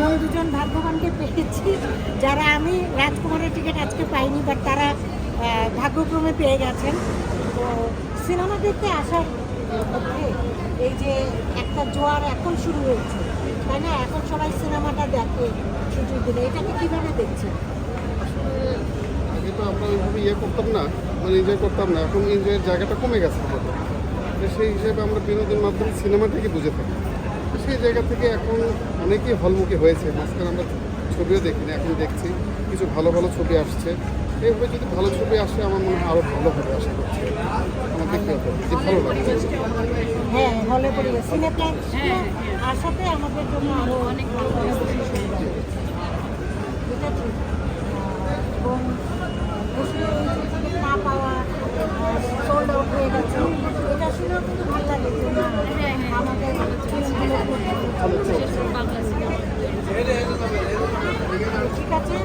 এমন দুজন ভাগ্যবানকে পেয়েছি যারা আমি রাজকুমারের টিকিট আজকে পাইনি বাট তারা ভাগ্যক্রমে পেয়ে গেছেন। তো সিনেমা দেখতে আসার মধ্যে এই যে একটা জোয়ার এখন শুরু হয়েছে, তাই না? এখন সবাই সিনেমাটা দেখে ছুটির দিনে এটাকে কীভাবে দেখছেন? আগে তো আমরা ওইভাবে ইয়ে করতাম না মানে এনজয় করতাম না। এখন এনজয়ের জায়গাটা কমে গেছে। সেই হিসেবে আমরা বিনোদনের মাধ্যমে সিনেমাটাকে বুঝে থাকি। তো সেই জায়গা থেকে এখন অনেকেই হলমুখী হয়েছে। মাঝখানে আমরা ছবিও দেখি না এখন দেখছি। কিছু ভালো ভালো ছবি আসছে। এইভাবে যদি ভালো ছবি আসে আমার মনে হয় আরও ভালো হবে আশা করছি। আমার দেখতে হবে যে ভালো লাগছে হ্যাঁ হলে পরিবেশ। সিনেপ্লেক্স আসাতে আমাদের জন্য আরও অনেক ভালো হবে এটা ঠিক আহ, এবং আসলে এই যে ticket না পাওয়া সোল্ড আউট হয়ে গেছে এটা শুনেও কিন্তু ভালো লাগে যে না, আমাদের ফিল্মগুলো খুব ঠিক আছে enjoy করুন। জি, ঠিক আছে।